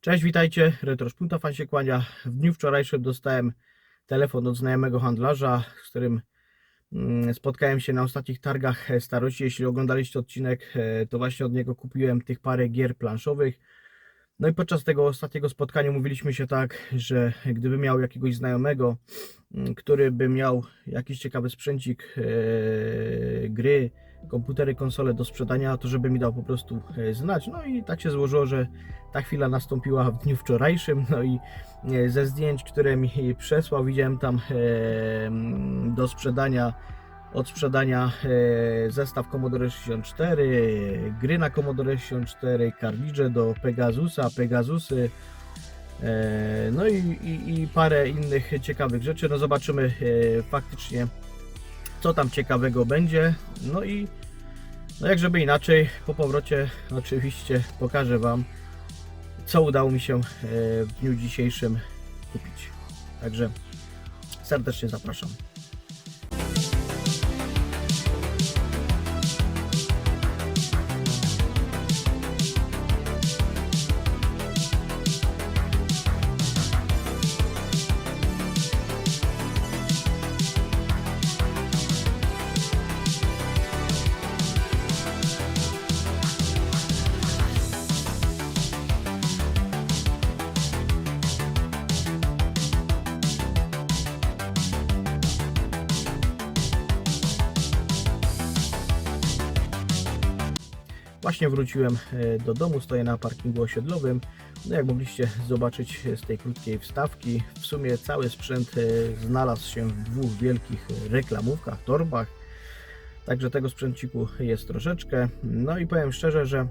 Cześć, witajcie. Retroszpunta się kłania. W dniu wczorajszym dostałem telefon od znajomego handlarza, z którym mm, spotkałem się na ostatnich targach starości. Jeśli oglądaliście odcinek, e, to właśnie od niego kupiłem tych parę gier planszowych. No i podczas tego ostatniego spotkania mówiliśmy się tak, że gdyby miał jakiegoś znajomego, mm, który by miał jakiś ciekawy sprzęcik, e, gry, komputery, konsole do sprzedania, to żeby mi dał po prostu e, znać. No i tak się złożyło, że ta chwila nastąpiła w dniu wczorajszym. No i e, ze zdjęć, które mi przesłał, widziałem tam e, do sprzedania od sprzedania zestaw Commodore 64, gry na Commodore 64, kartridże do Pegasusa, Pegasusy, no i, i, i parę innych ciekawych rzeczy. No zobaczymy faktycznie co tam ciekawego będzie. No i no jak żeby inaczej, po powrocie oczywiście pokażę Wam, co udało mi się e, w dniu dzisiejszym kupić. Także serdecznie zapraszam. Właśnie wróciłem e, do domu, stoję na parkingu osiedlowym. No jak mogliście zobaczyć z tej krótkiej wstawki, w sumie cały sprzęt e, znalazł się w dwóch wielkich reklamówkach, torbach. Także tego sprzęciku jest troszeczkę. No i powiem szczerze, że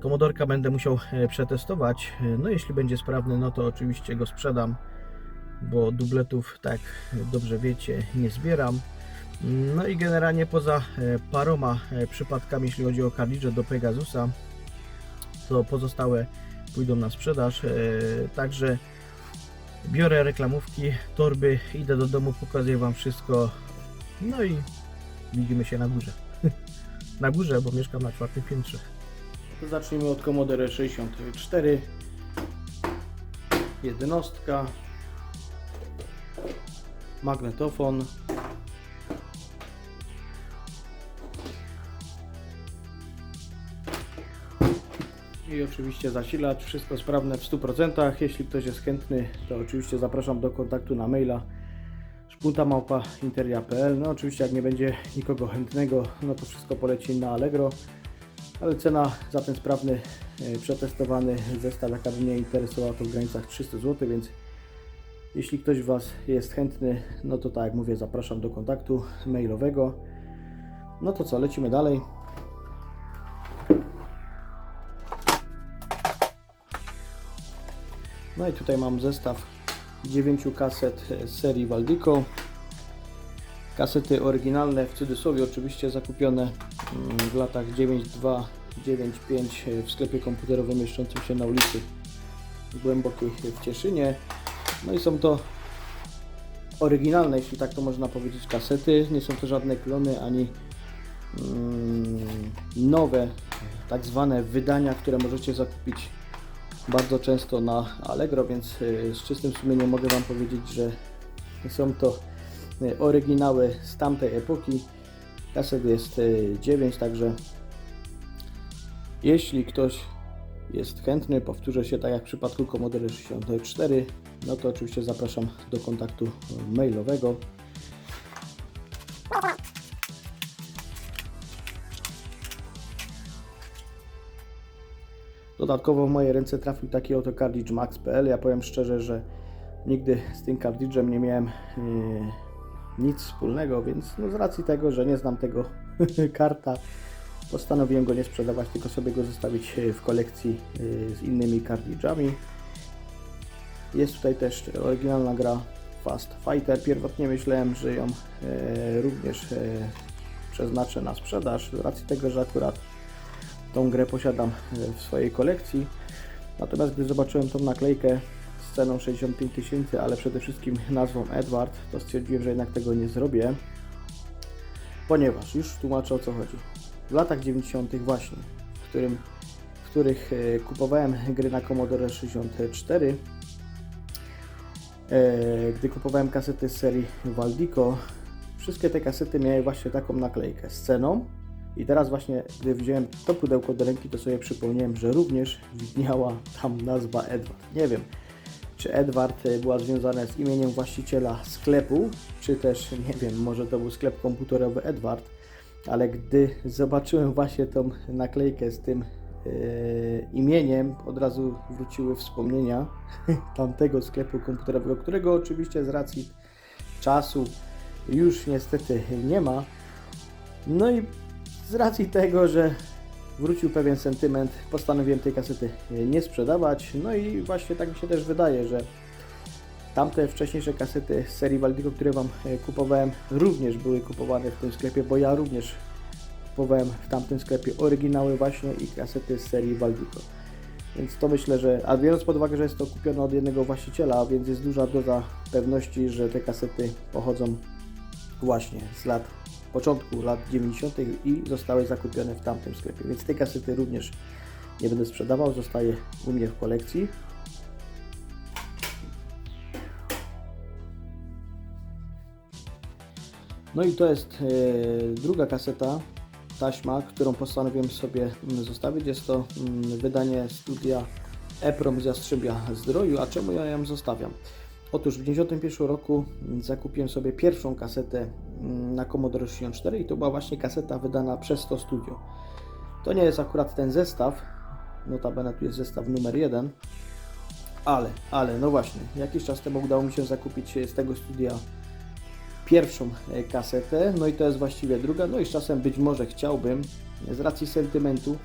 komodorka będę musiał e, przetestować. No jeśli będzie sprawny, no to oczywiście go sprzedam, bo dubletów, tak dobrze wiecie, nie zbieram. No i generalnie poza e, paroma e, przypadkami, jeśli chodzi o kartridże do Pegasusa, to pozostałe pójdą na sprzedaż. E, Także biorę reklamówki, torby, idę do domu, pokazuję Wam wszystko. No i widzimy się na górze. na górze, bo mieszkam na czwartym piętrze. Zacznijmy od Commodore 64. Jednostka. Magnetofon. I oczywiście zasilacz, wszystko sprawne w 100%. Jeśli ktoś jest chętny, to oczywiście zapraszam do kontaktu na maila szpuntamałpa.interia.pl No oczywiście jak nie będzie nikogo chętnego, no to wszystko poleci na Allegro. Ale cena za ten sprawny, e, przetestowany zestaw, jaka by mnie interesowała, to w granicach 300 zł, więc jeśli ktoś Was jest chętny, no to tak jak mówię, zapraszam do kontaktu mailowego. No to co, lecimy dalej. No i tutaj mam zestaw 9 kaset serii Waldico. Kasety oryginalne w cudzysłowie oczywiście zakupione mm, w latach 9.2, 9.5 w sklepie komputerowym mieszczącym się na ulicy Głębokiej w Cieszynie. No i są to oryginalne, jeśli tak to można powiedzieć, kasety. Nie są to żadne klony ani mm, nowe, tak zwane wydania, które możecie zakupić bardzo często na Allegro, więc y, z czystym sumieniem mogę Wam powiedzieć, że są to y, oryginały z tamtej epoki. Kaset jest 9, także jeśli ktoś jest chętny, powtórzę się tak jak w przypadku Commodore 64, no to oczywiście zapraszam do kontaktu mailowego. Dodatkowo w moje ręce trafił taki oto kartridż Max.pl. Ja powiem szczerze, że nigdy z tym kartridżem nie miałem yy, nic wspólnego, więc no z racji tego, że nie znam tego karta, postanowiłem go nie sprzedawać, tylko sobie go zostawić yy, w kolekcji yy, z innymi kartridżami. Jest tutaj też oryginalna gra Fast Fighter. Pierwotnie myślałem, że ją również przeznaczę na sprzedaż, z racji tego, że akurat tą grę posiadam w swojej kolekcji. Natomiast gdy zobaczyłem tą naklejkę z ceną 65 tysięcy, ale przede wszystkim nazwą Edward, to stwierdziłem, że jednak tego nie zrobię, ponieważ już tłumaczę o co chodzi. W latach 90. właśnie, w którym, w których e, kupowałem gry na Commodore 64, e, gdy kupowałem kasety z serii Valdico, wszystkie te kasety miały właśnie taką naklejkę z ceną. I teraz właśnie, gdy wziąłem to pudełko do ręki, to sobie przypomniałem, że również widniała tam nazwa Edward. Nie wiem, czy Edward e, była związana z imieniem właściciela sklepu, czy też, nie wiem, może to był sklep komputerowy Edward, ale gdy zobaczyłem właśnie tą naklejkę z tym e, imieniem, od razu wróciły wspomnienia tamtego sklepu komputerowego, którego oczywiście z racji czasu już niestety nie ma. No i z racji tego, że wrócił pewien sentyment, postanowiłem tej kasety e, nie sprzedawać. No i właśnie tak mi się też wydaje, że tamte wcześniejsze kasety z serii Valdico, które Wam e, kupowałem, również były kupowane w tym sklepie, bo ja również kupowałem w tamtym sklepie oryginały właśnie i kasety z serii Valdico. Więc to myślę, że, a biorąc pod uwagę, że jest to kupione od jednego właściciela, więc jest duża doza pewności, że te kasety pochodzą właśnie z lat początku lat 90. i zostały zakupione w tamtym sklepie. Więc tej kasety również nie będę sprzedawał, zostaje u mnie w kolekcji. No i to jest e, druga kaseta, taśma, którą postanowiłem sobie mm, zostawić. Jest to mm, wydanie studia EPROM z Jastrzębia Zdroju. A czemu ja ją zostawiam? Otóż w 1991 roku zakupiłem sobie pierwszą kasetę mm, na Commodore 64 i to była właśnie kaseta wydana przez to studio. To nie jest akurat ten zestaw, notabene tu jest zestaw numer 1, ale, ale, no właśnie, jakiś czas temu udało mi się zakupić z tego studia pierwszą e, kasetę, no i to jest właściwie druga, no i z czasem być może chciałbym z racji sentymentu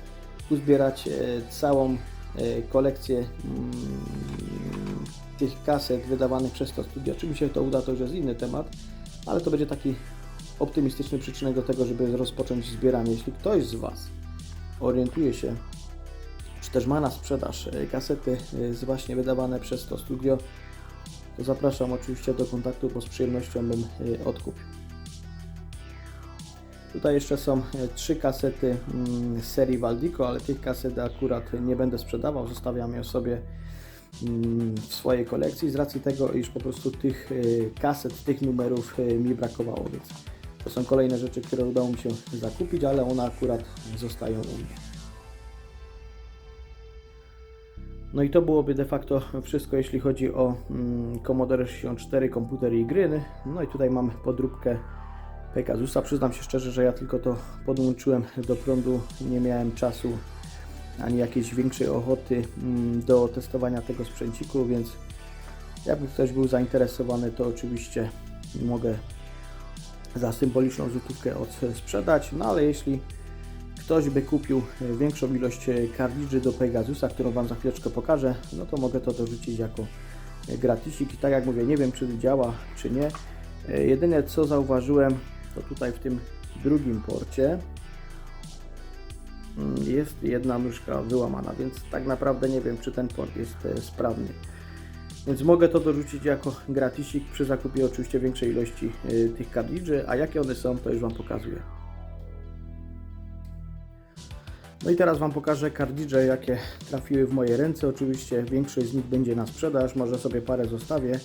uzbierać e, całą e, kolekcję mm, tych kaset wydawanych przez to studio. Czy mi się to uda, to już jest inny temat, ale to będzie taki optymistyczny przyczynek do tego, żeby rozpocząć zbieranie. Jeśli ktoś z Was orientuje się, czy też ma na sprzedaż e, kasety e, z właśnie wydawane przez to studio, to zapraszam oczywiście do kontaktu, bo z przyjemnością bym e, odkupił. Tutaj jeszcze są trzy kasety mm, serii Valdico, ale tych kaset akurat nie będę sprzedawał, zostawiam je sobie w swojej kolekcji z racji tego, iż po prostu tych kaset, tych numerów mi brakowało, więc to są kolejne rzeczy, które udało mi się zakupić, ale one akurat zostają u mnie. No i to byłoby de facto wszystko, jeśli chodzi o mm, Commodore 64, komputer i gry. No i tutaj mamy podróbkę Pegasusa. Przyznam się szczerze, że ja tylko to podłączyłem do prądu. Nie miałem czasu ani jakiejś większej ochoty mm, do testowania tego sprzęciku, więc jakby ktoś był zainteresowany, to oczywiście mogę za symboliczną złotówkę sprzedać. No ale jeśli ktoś by kupił e, większą ilość e, kartridży do Pegasusa, którą Wam za chwileczkę pokażę, no to mogę to dorzucić jako e, gratisik. I tak jak mówię, nie wiem czy działa, czy nie. Jedyne co zauważyłem, to tutaj w tym drugim porcie jest jedna nóżka wyłamana, więc tak naprawdę nie wiem czy ten port jest sprawny. Więc mogę to dorzucić jako gratisik przy zakupie oczywiście większej ilości tych kartridży, a jakie one są to już Wam pokazuję. No i teraz Wam pokażę kartridże, jakie trafiły w moje ręce. Oczywiście większość z nich będzie na sprzedaż, może sobie parę zostawię.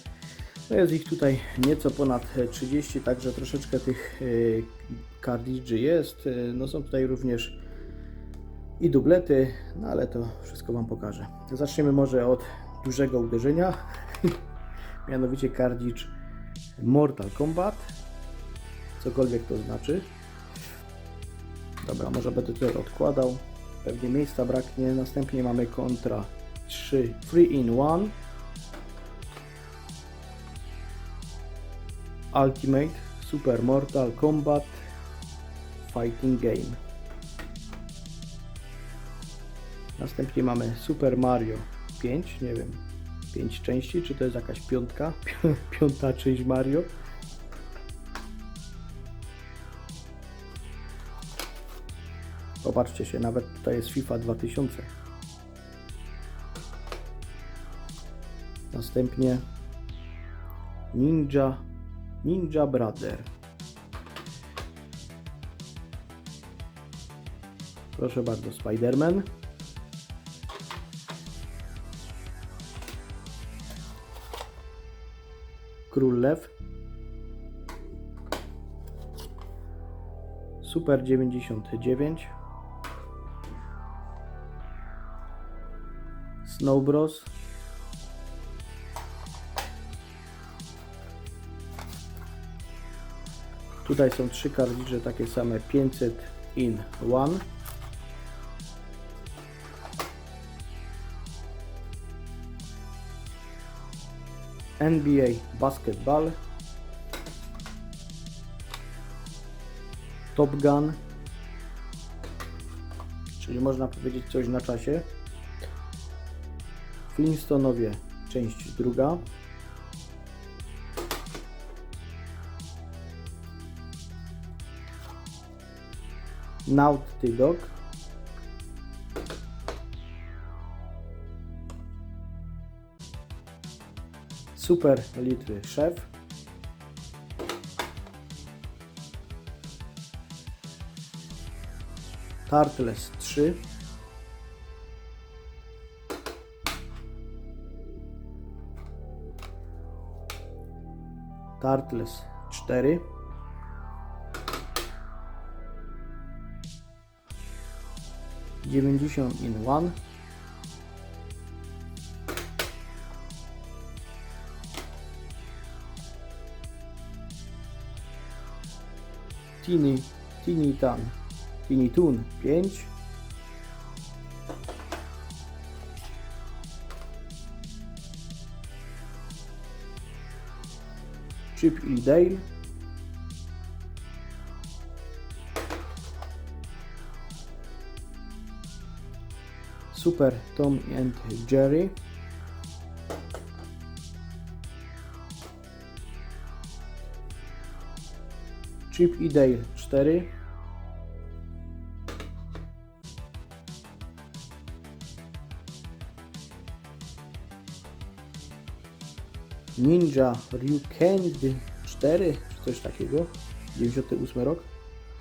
No jest ich tutaj nieco ponad 30, także troszeczkę tych y, kartridży jest. No są tutaj również i dublety, no ale to wszystko Wam pokażę. Zaczniemy może od dużego uderzenia, mianowicie kartridż Mortal Kombat, cokolwiek to znaczy. Dobra, może będę tutaj odkładał. Pewnie miejsca braknie. Następnie mamy kontra 3 3 in 1. Ultimate Super Mortal Kombat Fighting Game. Następnie mamy Super Mario 5, nie wiem, 5 części, czy to jest jakaś piątka, piąta część Mario. Popatrzcie się, nawet tutaj jest FIFA 2000. Następnie Ninja Ninja Brother. Proszę bardzo, Spider-Man. Król Lew. Super 99. Snow Bros. Tutaj są trzy kartridże takie same 500 in one. NBA Basketball. Top Gun. Czyli można powiedzieć coś na czasie. Flintstonowie, część druga. Naughty Dog. Super Litwy Szef. Tartles 3. Tartles 4. Dziewięćdziesiąt in one. Tini, Tini Tan, Tini Tun 5. Chip i Dale. Super Tom and Jerry. Chip i Dale 4. Ninja Ryuken 4, czy coś takiego. 98 rok.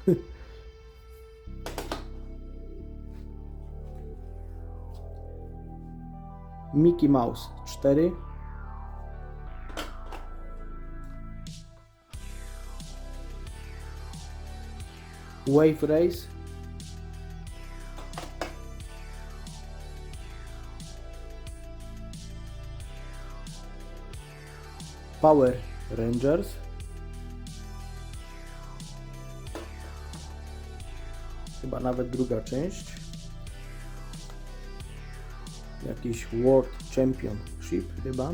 Mickey Mouse 4. Wave Race. Power Rangers. Chyba nawet druga część. Jakiś World Championship chyba.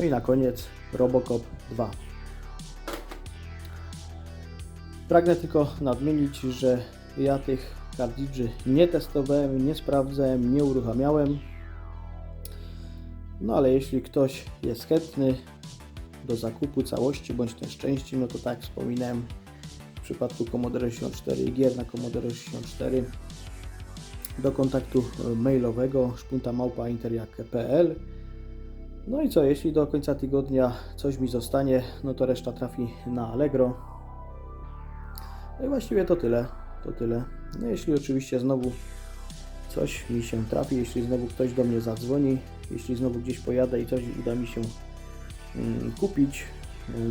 No i na koniec Robocop 2. Pragnę tylko nadmienić, że ja tych kartridży nie testowałem, nie sprawdzałem, nie uruchamiałem. No ale jeśli ktoś jest chętny do zakupu całości bądź też części, no to tak wspominałem w przypadku Commodore 64 i gier na Commodore 64 do kontaktu mailowego szpuntamałpa.interiak.pl No i co, jeśli do końca tygodnia coś mi zostanie, no to reszta trafi na Allegro. No i właściwie to tyle, to tyle. No jeśli oczywiście znowu coś mi się trafi, jeśli znowu ktoś do mnie zadzwoni, jeśli znowu gdzieś pojadę i coś uda mi się mm, kupić,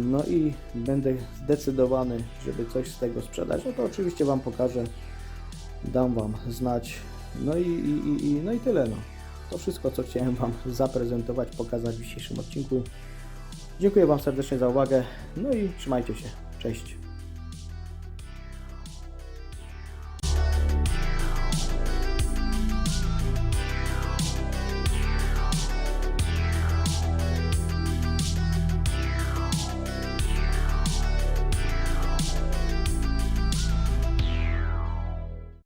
no i będę zdecydowany, żeby coś z tego sprzedać, no to oczywiście Wam pokażę, dam Wam znać, no i, i, i, no i tyle. No. To wszystko, co chciałem Wam zaprezentować, pokazać w dzisiejszym odcinku. Dziękuję Wam serdecznie za uwagę, no i trzymajcie się. Cześć.